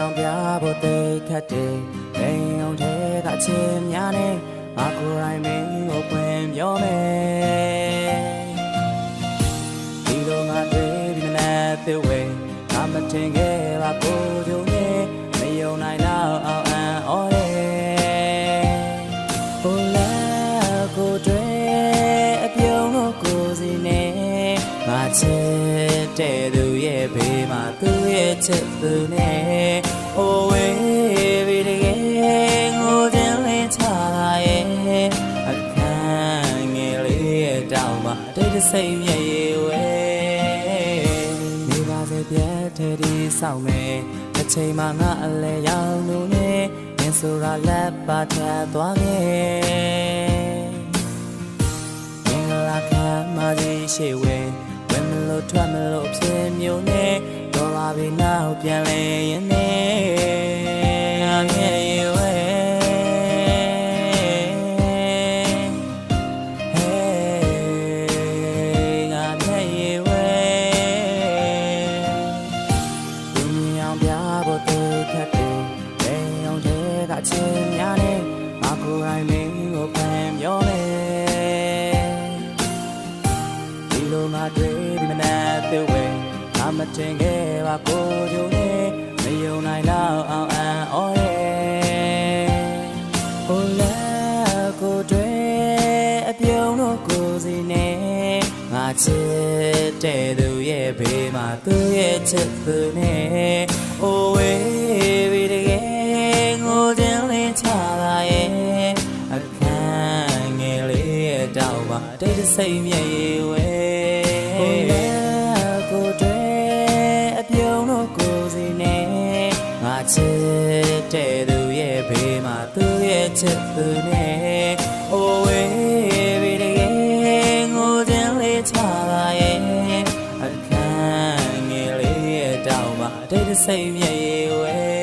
အောင်ပြဖို့တိတ်ခတ်တယ်အိမ်အောင်တဲ့ကချင်းများနေငါကိုယ်တိုင်မင်းကိုပွင့်ပြောမယ်ဒီလိုငါတွေ့ဒီမနက်သစ်ဝေငါမထင်ခဲ့ပါကိုကြုံနေမယုံနိုင်တော့အောင်အံ့ဩတယ်ဟိုလာကိုတွေ့အပြုံးလို့ကိုစီနေငါချစ်တဲ့သူရဲ့ ဘေးမှာသူရဲ့ချစ်သူနဲ့ Oh baby တကယ်ငိုခြင်းလင်းချလာရဲ့အခန်းငယ်လေးရဲ့တောင်းမှာတိတ်တဆိတ်မြဲရေဝဲနေပါစေပြတ်တဲ့ဒီဆောင်မယ်အချိန်မှငါအလဲရောက်လို့နေငင်ဆိုရလက်ပါထသွားခဲ့မင်္ဂလာခံမကြီးရှိဝဲဝင်မ လို့ထွက်မလို့ဖြစ်မျိုးနဲ့တော်လာပြီနောက်ပြန်လဲရင်နေအမြဲရွယ် Hey ငါမျက်ရည်ဝဲလူမြင်အောင်ပြဖို့တိတ်ခတ်တယ်လေအောင်တဲ့ကချင်းများနေငါ တွေ့ဒီမနက်သစ်ဝဲငါမတင်ခဲ့ပါကိုကြုံနေမယုံနိုင်တော့အောင်အံ့ဩတယ်ဟိုလာကိုတွေ့အပြုံးလို့ကိုစီနေငါချစ်တဲ့သူရဲ့ဘေးမှာသူရဲ့ချစ်သူနဲ့ Oh baby တကယ်ငိုခြင်းလင်းချလာရဲ့အခန်းငယ်လေးရဲ့တောက်မှာတိတ်တဆိတ်မြဲရေဝဲ ချစ်တဲ့သူရဲ့ဘေးမှာသူရဲ့ချစ်သူနဲ့ Oh baby တကယ်ငိုခြင်းလေးချလာရဲ့အခန်းငယ်လေးရဲ့တောက်မှာတိတ်တဆိတ်မြဲရေဝဲ